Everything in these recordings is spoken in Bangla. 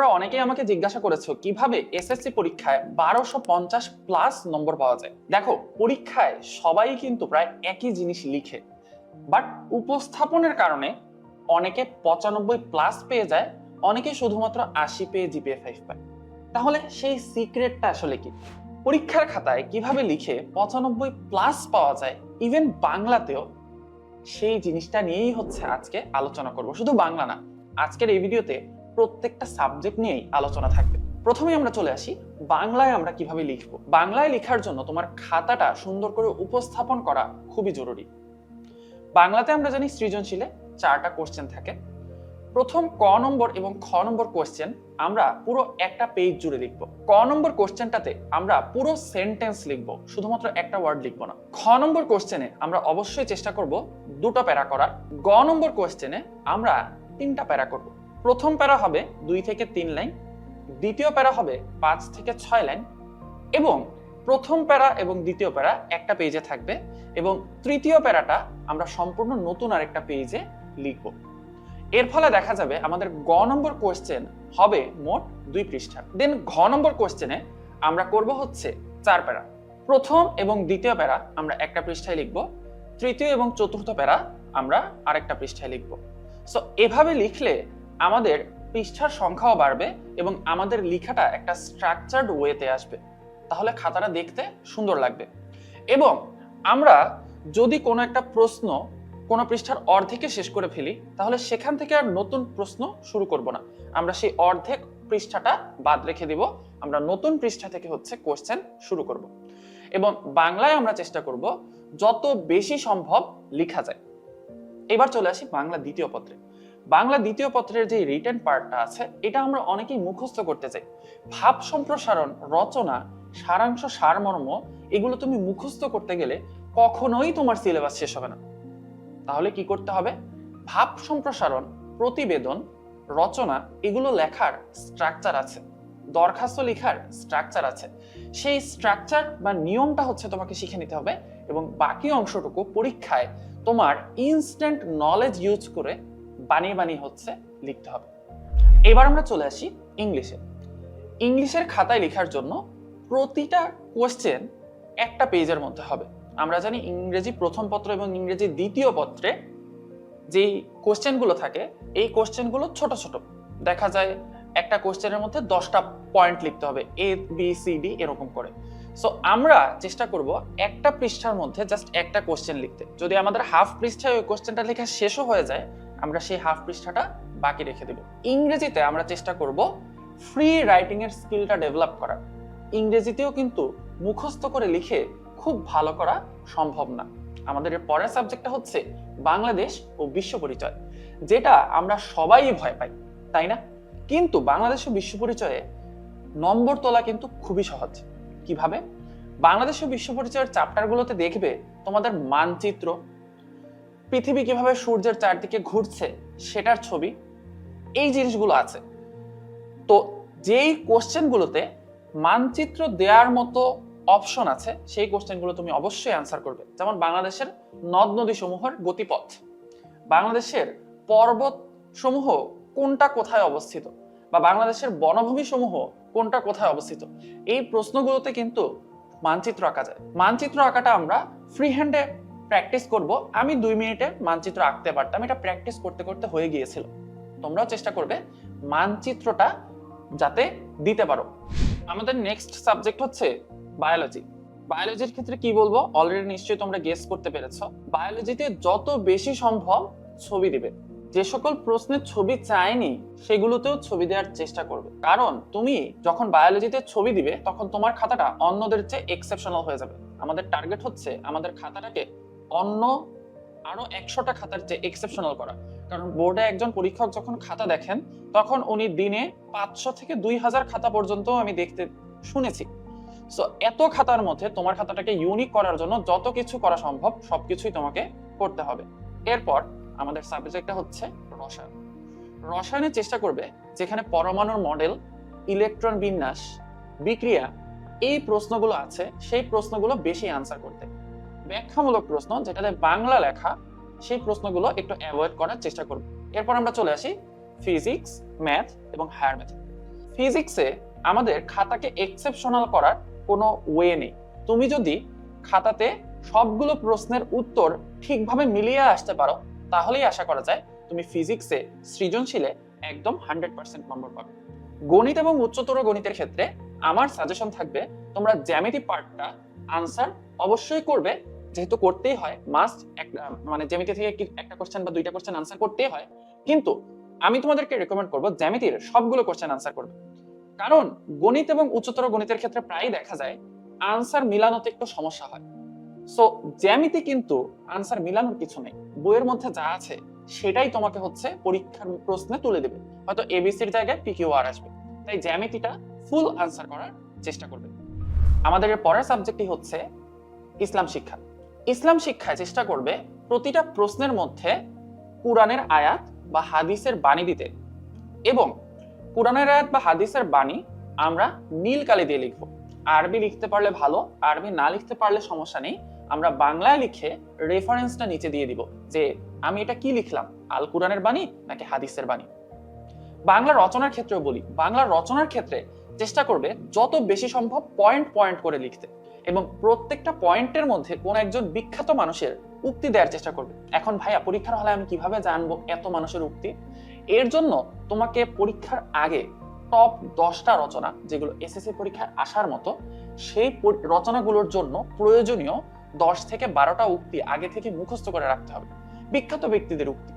তোমরা অনেকেই আমাকে জিজ্ঞাসা করেছ, কীভাবে এসএসসি পরীক্ষায় বারোশো পঞ্চাশ প্লাস নম্বর পাওয়া যায়? দেখো, পরীক্ষায় সবাই কিন্তু প্রায় একই জিনিস লিখে। বাট উপস্থাপনের কারণে অনেকে পঁচানব্বই প্লাস পেয়ে যায় অনেকে শুধুমাত্র আশি পেয়ে জিপিএ ফাইভ পায়। তাহলে সেই সিক্রেটটা আসলে কি? পরীক্ষার খাতায় কীভাবে লিখে পঁচানব্বই প্লাস পাওয়া যায় ইভেন বাংলাতেও সেই জিনিসটা নিয়েই হচ্ছে আজকে আলোচনা করব। শুধু বাংলা না, আজকের এই ভিডিওতে প্রত্যেকটা সাবজেক্ট নিয়েই আলোচনা থাকবে। প্রথমে আমরা চলে আসি, বাংলায় আমরা কীভাবে লিখব? বাংলায় লেখার জন্য তোমার খাতাটা সুন্দর করে উপস্থাপন করা খুবই জরুরি। বাংলাতে আমরা জানি সৃজনশীলে চারটা কোশ্চেন থাকে। প্রথম ক নম্বর এবং খ নম্বর কোশ্চেন আমরা পুরো একটা পেজ জুড়ে লিখব। ক নম্বর কোশ্চেনটাতে আমরা পুরো সেন্টেন্স লিখব, শুধুমাত্র একটা ওয়ার্ড লিখব না। খ নম্বর কোশ্চেনে আমরা অবশ্যই চেষ্টা করব দুটো প্যারা করার। গ নম্বর কোশ্চেনে আমরা তিনটা প্যারা করব। প্রথম প্যারা হবে দুই থেকে তিন লাইন, দ্বিতীয় প্যারা হবে পাঁচ থেকে ছয় লাইন এবং প্রথম প্যারা এবং দ্বিতীয় প্যারা একটা পেজে থাকবে এবং তৃতীয় প্যারাটা আমরা সম্পূর্ণ নতুন আরেকটা পেজে লিখব। এর ফলে দেখা যাবে আমাদের গ নম্বর কোশ্চেন হবে মোট দুই পৃষ্ঠা দেন ঘ নম্বর কোয়েশ্চেনে আমরা করব হচ্ছে চার প্যারা। প্রথম এবং দ্বিতীয় প্যারা আমরা একটা পৃষ্ঠায় লিখব, তৃতীয় এবং চতুর্থ প্যারা আমরা আরেকটা পৃষ্ঠায় লিখব। সো এভাবে লিখলে আমাদের পৃষ্ঠার সংখ্যাও বাড়বে এবং আমাদের লেখাটা একটা স্ট্রাকচার্ড ওয়েতে আসবে। তাহলে খাতাটা দেখতে সুন্দর লাগবে। এবং আমরা যদি কোনো একটা প্রশ্ন কোনো পৃষ্ঠার অর্ধেকে শেষ করে ফেলি, তাহলে সেখান থেকে আর নতুন প্রশ্ন শুরু করব না। আমরা সেই অর্ধেক পৃষ্ঠাটা বাদ রেখে দিব। আমরা নতুন পৃষ্ঠা থেকে হচ্ছে কোশ্চেন শুরু করব। এবং বাংলায় আমরা চেষ্টা করব যত বেশি সম্ভব লেখা যায়। এবার চলে আসি বাংলা দ্বিতীয় পত্রে। বাংলা দ্বিতীয় পত্রের যে রিটেন পার্টটা আছে, এটা আমরা অনেকেই মুখস্থ করতে চাই। ভাব সম্প্রসারণ, রচনা, সারাংশ, সারমর্ম, এগুলো তুমি মুখস্থ করতে গেলে কখনোই তোমার সিলেবাস শেষ হবে না। তাহলে কি করতে হবে? ভাব সম্প্রসারণ, প্রতিবেদন, রচনা, এগুলো লেখার স্ট্রাকচার আছে। দরখাস্ত লেখার স্ট্রাকচার আছে। সেই স্ট্রাকচার বা নিয়মটা হচ্ছে তোমাকে শিখে নিতে হবে এবং বাকি অংশটুকু পরীক্ষায় তোমার ইনস্ট্যান্ট নলেজ ইউজ করে বানিয়ে বানিয়ে হচ্ছে লিখতে হবে। এবার আমরা চলে আসি ইংলিশে। ইংলিশের খাতায় লেখার জন্য প্রতিটা কোশ্চেন একটা পেজের মধ্যে হবে। আমরা জানি ইংরেজি প্রথম পত্র এবং ইংরেজি দ্বিতীয় পত্রে যেই কোশ্চেনগুলো থাকে, এই কোশ্চেনগুলো ছোট ছোট। দেখা যায় একটা কোশ্চেনের মধ্যে দশটা পয়েন্ট লিখতে হবে এ বি সি ডি এরকম করে। সো আমরা চেষ্টা করব একটা পৃষ্ঠার মধ্যে জাস্ট একটা কোশ্চেন লিখতে। যদি আমাদের হাফ পৃষ্ঠায় ওই কোশ্চেনটা লেখা শেষও হয়ে যায় আমরা সেই হাফ পৃষ্ঠাটা বাকি রেখে দেব। ইংরেজিতে আমরা চেষ্টা করব ফ্রি রাইটিং এর স্কিলটা ডেভেলপ করা ইংরেজিতেও কিন্তু মুখস্থ করে লিখে খুব ভালো করা সম্ভব না। আমাদের পরের সাবজেক্টটা হচ্ছে বাংলাদেশ ও বিশ্ব পরিচয়, যেটা আমরা সবাই ভয় পাই, তাই না? কিন্তু বাংলাদেশ ও বিশ্ব পরিচয়ে নম্বর তোলা কিন্তু খুবই সহজ। কীভাবে? বাংলাদেশ ও বিশ্ব পরিচয়ের চ্যাপ্টারগুলোতে দেখবে তোমাদের মানচিত্র পৃথিবী কীভাবে সূর্যের চারদিকে ঘুরছে সেটার ছবি এই জিনিসগুলো আছে। তো যেই কোশ্চেনগুলোতে মানচিত্র দেওয়ার মতো অপশন আছে, সেই কোশ্চেনগুলো তুমি অবশ্যই অ্যান্সার করবে। যেমন বাংলাদেশের নদ নদী সমূহের গতিপথ। বাংলাদেশের পর্বত সমূহ কোনটা কোথায় অবস্থিত? বা বাংলাদেশের বনভূমি সমূহ কোনটা কোথায় অবস্থিত? এই প্রশ্নগুলোতে কিন্তু মানচিত্র আঁকা যায়। মানচিত্র আঁকাটা আমরা ফ্রি হ্যান্ডে প্র্যাকটিস করব। আমি দুই মিনিটে মানচিত্র আঁকতে পারতাম। এটা প্র্যাকটিস করতে করতে হয়ে গিয়েছিল। তোমরাও চেষ্টা করবে মানচিত্রটা যাতে দিতে পারো। আমাদের নেক্সট সাবজেক্ট হচ্ছে বায়োলজি বায়োলজির ক্ষেত্রে কি বলব? অলরেডি নিশ্চয়ই তোমরা গেস করতে পেরেছ। বায়োলজিতে যত বেশি সম্ভব ছবি দিবে। যে সকল প্রশ্নের ছবি চায়নি, সেগুলোতেও ছবি দেওয়ার চেষ্টা করবে। কারণ তুমি যখন বায়োলজিতে ছবি দিবে, তখন তোমার খাতাটা অন্যদের চেয়ে এক্সেপশনাল হয়ে যাবে। আমাদের টার্গেট হচ্ছে আমাদের খাতাটাকে অন্য আরও একশোটা খাতার চেয়ে এক্সেপশনাল করা। কারণ বোর্ডে একজন পরীক্ষক যখন খাতা দেখেন, তখন উনি দিনে পাঁচশো থেকে দুই হাজার খাতা পর্যন্ত আমি দেখতে শুনেছি। সো এত খাতার মধ্যে তোমার খাতাটাকে ইউনিক করার জন্য যত কিছু করা সম্ভব, সবকিছুই তোমাকে করতে হবে। এরপর আমাদের সাবজেক্টটা হচ্ছে রসায়ন। রসায়নের চেষ্টা করবে, যেখানে পরমাণুর মডেল ইলেকট্রন বিন্যাস, বিক্রিয়া, এই প্রশ্নগুলো আছে, সেই প্রশ্নগুলো বেশি আনসার করতে। ব্যাখ্যামূলক প্রশ্ন যেটাতে বাংলা লেখা, সেই প্রশ্নগুলো একটু অ্যাভয়েড করার চেষ্টা করবে। এরপর আমরা চলে আসি ফিজিক্স ম্যাথ এবং হায়ার ম্যাথ ফিজিক্সে আমাদের খাতাকে এক্সেপশনাল করার কোনো ওয়ে নেই। তুমি যদি খাতাতে সবগুলো প্রশ্নের উত্তর ঠিকভাবে মিলিয়ে আসতে পারো, তাহলেই আশা করা যায় তুমি ফিজিক্সে সৃজনশীলে একদম হান্ড্রেড পার্সেন্ট নম্বর পাবে। গণিত এবং উচ্চতর গণিতের ক্ষেত্রে আমার সাজেশন থাকবে, তোমরা জ্যামিতি পার্টটা আনসার অবশ্যই করবে যেহেতু করতেই হয় মাস্ট মানে জ্যামিতি থেকে একটা কোশ্চেন বা দুইটা কোশ্চেন আনসার করতেই হয়। কিন্তু আমি তোমাদেরকে রেকমেন্ড করব জ্যামিতির সবগুলো কোশ্চেন আনসার করবে। কারণ গণিত এবং উচ্চতর গণিতের ক্ষেত্রে প্রায় দেখা যায় আনসার মিলানোতে একটু সমস্যা হয়। সো জ্যামিতি কিন্তু আনসার মিলানোর কিছু নেই। বইয়ের মধ্যে যা আছে, সেটাই তোমাকে হচ্ছে পরীক্ষার প্রশ্নে তুলে দেবে। হয়তো এবিসির জায়গায় পিকিউ আর আসবে। তাই জ্যামিতিটা ফুল আনসার করার চেষ্টা করবে। আমাদের পরের সাবজেক্টটি হচ্ছে ইসলাম শিক্ষা। ইসলাম শিক্ষায় চেষ্টা করবে প্রতিটা প্রশ্নের মধ্যে কোরআনের আয়াত বা হাদিসের বাণী দিতে। এবং কোরআনের আয়াত বা হাদিসের বাণী আমরা নীল কালি দিয়ে লিখব। আরবি লিখতে পারলে ভালো, আরবি না লিখতে পারলে সমস্যা নেই। আমরা বাংলায় লিখে রেফারেন্সটা নিচে দিয়ে দিব যে আমি এটা কি লিখলাম? আল কোরআনের বাণী নাকি হাদিসের বাণী? বাংলা রচনার ক্ষেত্রেও বলি, বাংলা রচনার ক্ষেত্রে চেষ্টা করবে যত বেশি সম্ভব পয়েন্ট পয়েন্ট করে লিখতে। এবং প্রত্যেকটা পয়েন্টের মধ্যে কোন একজন বিখ্যাত মানুষের উক্তি দেওয়ার চেষ্টা করবে। এখন ভাইয়া, পরীক্ষার হলে আমি কীভাবে জানব এত মানুষের উক্তি? এর জন্য তোমাকে পরীক্ষার আগে টপ দশটা রচনা, যেগুলো এসএসসি পরীক্ষায় আসার মতো, সেই রচনাগুলোর জন্য প্রয়োজনীয় দশ থেকে বারোটা উক্তি আগে থেকে মুখস্থ করে রাখতে হবে। বিখ্যাত ব্যক্তিদের উক্তি।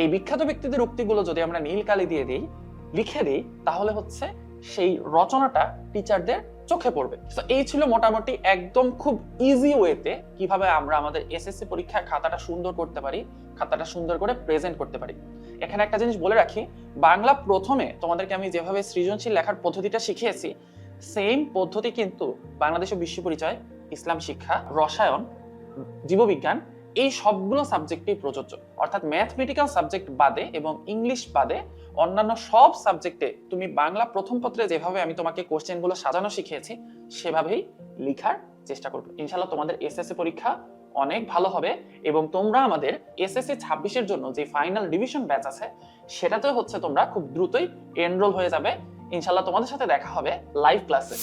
এই বিখ্যাত ব্যক্তিদের উক্তিগুলো যদি আমরা নীল কালি দিয়ে দিই, লিখে দিই, তাহলে হচ্ছে সেই রচনাটা টিচারদের চোখে পড়বে। তো এই ছিল মোটামুটি একদম খুব ইজি ওয়েতে কীভাবে আমরা আমাদের এসএসসি পরীক্ষার খাতাটা সুন্দর করতে পারি, খাতাটা সুন্দর করে প্রেজেন্ট করতে পারি। এখানে একটা জিনিস বলে রাখি, বাংলা প্রথমে তোমাদেরকে আমি যেভাবে সৃজনশীল লেখার পদ্ধতিটা শিখিয়েছি সেম পদ্ধতি কিন্তু বাংলাদেশের বিশ্ব পরিচয়, ইসলাম শিক্ষা, রসায়ন, জীববিজ্ঞান এই সবগুলো সাবজেক্টই প্রযোজ্য। অর্থাৎ ম্যাথমেটিক্যাল সাবজেক্ট বাদে এবং ইংলিশ বাদে অন্যান্য সব সাবজেক্টে তুমি বাংলা প্রথম পত্রে যেভাবে আমি তোমাকে কোশ্চেনগুলো সাজানো শিখিয়েছি, সেভাবেই লেখার চেষ্টা করবে। ইনশাল্লাহ তোমাদের এসএসসি পরীক্ষা অনেক ভালো হবে এবং তোমরা আমাদের এসএসসি ছাব্বিশের জন্য যে ফাইনাল ডিভিশন ব্যাচ আছে, সেটাতে হচ্ছে তোমরা খুব দ্রুতই এনরোল হয়ে যাবে। ইনশাল্লাহ তোমাদের সাথে দেখা হবে লাইভ ক্লাসে